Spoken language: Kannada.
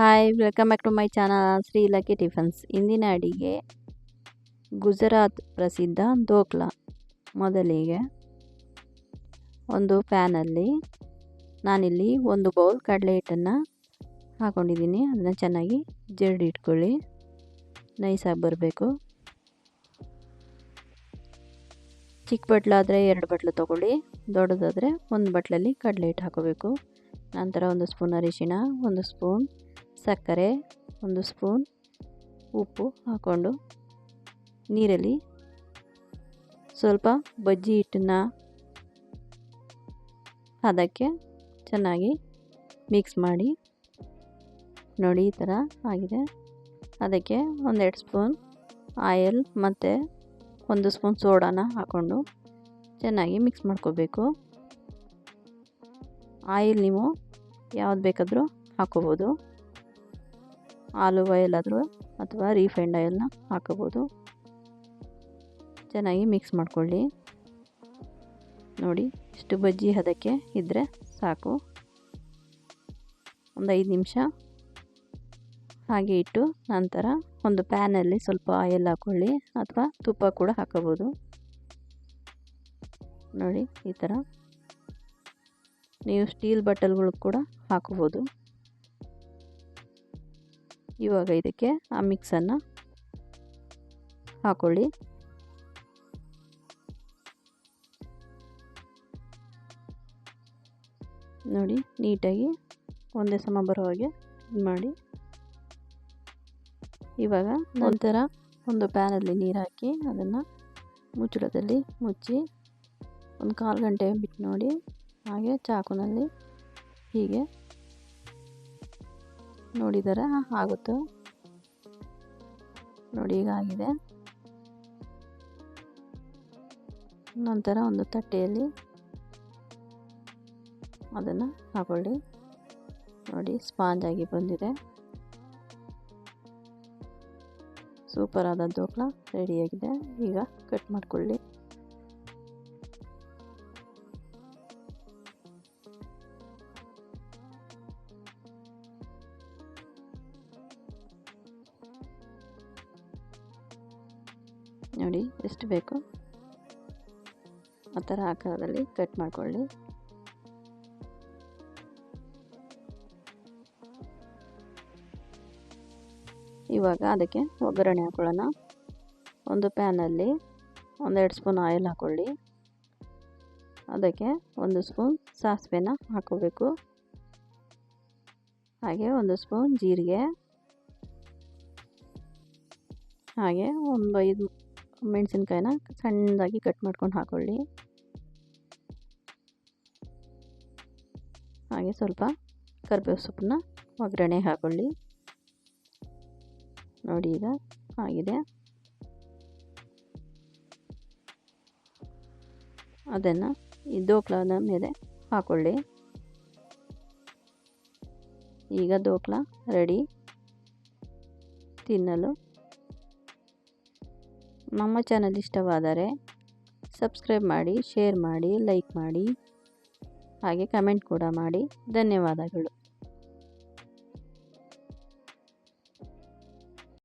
Hi welcome back to my channel Shri lucky tiffins ಇಂದಿನ ಅಡಿಗೆ ಗುಜರಾತ್ ಪ್ರಸಿದ್ಧ ದೋಕ್ಲಾ ಮೊದಲಿಗೆ ಒಂದು ಪ್ಯಾನಲ್ಲಿ ನಾನಿಲ್ಲಿ ಒಂದು ಬೌಲ್ ಕಡಲೆ ಹಿಟ್ಟನ್ನು ಹಾಕ್ಕೊಂಡಿದ್ದೀನಿ ಅದನ್ನು ಚೆನ್ನಾಗಿ ಜರಡಿ ಇಟ್ಕೊಳ್ಳಿ. ನೈಸಾಗಿ ಬರಬೇಕು. ಚಿಕ್ಕ ಬಟ್ಲಾದರೆ ಎರಡು ಬಟ್ಲು ತೊಗೊಳ್ಳಿ. ದೊಡ್ಡದಾದರೆ ಒಂದು ಬಟ್ಲಲ್ಲಿ ಕಡಲೆ ಹಿಟ್ಟು ಹಾಕೋಬೇಕು. ನಂತರ ಒಂದು ಸ್ಪೂನ್ ಅರಿಶಿಣ, ಒಂದು ಸ್ಪೂನ್ ಸಕ್ಕರೆ, ಒಂದು ಸ್ಪೂನ್ ಉಪ್ಪು ಹಾಕ್ಕೊಂಡು ನೀರಲ್ಲಿ ಸ್ವಲ್ಪ ಬಜ್ಜಿ ಹಿಟ್ಟನ್ನು ಅದಕ್ಕೆ ಚೆನ್ನಾಗಿ ಮಿಕ್ಸ್ ಮಾಡಿ. ನೋಡಿ, ಈ ಥರ ಆಗಿದೆ. ಅದಕ್ಕೆ ಒಂದೆರಡು ಸ್ಪೂನ್ ಆಯಿಲ್ ಮತ್ತು ಒಂದು ಸ್ಪೂನ್ ಸೋಡಾನ ಹಾಕ್ಕೊಂಡು ಚೆನ್ನಾಗಿ ಮಿಕ್ಸ್ ಮಾಡ್ಕೋಬೇಕು. ಆಯಿಲ್ ನೀವು ಯಾವ್ದು ಬೇಕಾದರೂ ಹಾಕೋಬೋದು ಆಲಿವ್ ಆಯಿಲ್ ಆದರೂ ಅಥವಾ ರೀಫೈಂಡ್ ಆಯಿಲ್ನ ಹಾಕೋಬೋದು. ಚೆನ್ನಾಗಿ ಮಿಕ್ಸ್ ಮಾಡ್ಕೊಳ್ಳಿ. ನೋಡಿ, ಇಷ್ಟು ಬಜ್ಜಿ ಹದಕ್ಕೆ ಇದ್ದರೆ ಸಾಕು. ಒಂದು ಐದು ನಿಮಿಷ ಹಾಗೆ ಇಟ್ಟು ನಂತರ ಒಂದು ಪ್ಯಾನಲ್ಲಿ ಸ್ವಲ್ಪ ಆಯಿಲ್ ಹಾಕ್ಕೊಳ್ಳಿ ಅಥವಾ ತುಪ್ಪ ಕೂಡ ಹಾಕೋಬೋದು. ನೋಡಿ, ಈ ಥರ ನೀವು ಸ್ಟೀಲ್ ಬಟ್ಟಲ್ಗಳು ಕೂಡ ಹಾಕೋಬೋದು. ಇವಾಗ ಇದಕ್ಕೆ ಆ ಮಿಕ್ಸನ್ನು ಹಾಕೊಳ್ಳಿ. ನೋಡಿ, ನೀಟಾಗಿ ಒಂದೇ ಸಮ ಬರೋ ಹಾಗೆ ಇದು ಮಾಡಿ. ಇವಾಗ ನಂತರ ಒಂದು ಪ್ಯಾನಲ್ಲಿ ನೀರು ಹಾಕಿ ಅದನ್ನು ಮುಚ್ಚಳದಲ್ಲಿ ಮುಚ್ಚಿ ಒಂದು ಕಾಲು ಗಂಟೆ ಬಿಟ್ಟು ನೋಡಿ, ಹಾಗೆ ಚಾಕುನಲ್ಲಿ ಹೀಗೆ ನೋಡಿದರೆ ಆಗುತ್ತೆ. ನೋಡಿ, ಈಗ ಆಗಿದೆ. ನಂತರ ಒಂದು ತಟ್ಟೆಯಲ್ಲಿ ಅದನ್ನು ಹಾಕೊಳ್ಳಿ. ನೋಡಿ, ಸ್ಪಾಂಜ್ ಆಗಿ ಬಂದಿದೆ. ಸೂಪರ್ ಆದ ದೋಕ್ಲ ರೆಡಿಯಾಗಿದೆ ಈಗ ಕಟ್ ಮಾಡ್ಕೊಳ್ಳಿ. ನೋಡಿ, ಎಷ್ಟು ಬೇಕು? ಆ ಥರ ಆಕಾರದಲ್ಲಿ ಕಟ್ ಮಾಡ್ಕೊಳ್ಳಿ. ಇವಾಗ ಅದಕ್ಕೆ ಒಗ್ಗರಣೆ ಹಾಕೊಳ್ಳೋಣ. ಒಂದು ಪ್ಯಾನಲ್ಲಿ ಒಂದೆರಡು ಸ್ಪೂನ್ ಆಯಿಲ್ ಹಾಕ್ಕೊಳ್ಳಿ ಅದಕ್ಕೆ ಒಂದು ಸ್ಪೂನ್ ಸಾಸಿವೆನ ಹಾಕೋಬೇಕು ಹಾಗೆ ಒಂದು ಸ್ಪೂನ್ ಜೀರಿಗೆ. ಹಾಗೆ ಒಂದು ಐದು ಮೆಣಸಿನ್ಕಾಯಿನ ಸಣ್ಣದಾಗಿ ಕಟ್ ಮಾಡ್ಕೊಂಡು ಹಾಕ್ಕೊಳ್ಳಿ ಹಾಗೆ ಸ್ವಲ್ಪ ಕರಿಬೇವು ಸೊಪ್ಪನ್ನ ಒಗ್ಗರಣೆ ಹಾಕ್ಕೊಳ್ಳಿ ನೋಡಿ ಈಗ ಆಗಿದೆ. ಅದನ್ನು ಈ ದೋಕ್ಲಾದ ಮೇಲೆ ಹಾಕ್ಕೊಳ್ಳಿ ಈಗ ದೋಕ್ಲ ರೆಡಿ ತಿನ್ನಲು ನಮ್ಮ ಚಾನಲ್ ಇಷ್ಟವಾದರೆ ಸಬ್ಸ್ಕ್ರೈಬ್ ಮಾಡಿ ಶೇರ್ ಮಾಡಿ ಲೈಕ್ ಮಾಡಿ ಹಾಗೆ ಕಮೆಂಟ್ ಕೂಡ ಮಾಡಿ. ಧನ್ಯವಾದಗಳು.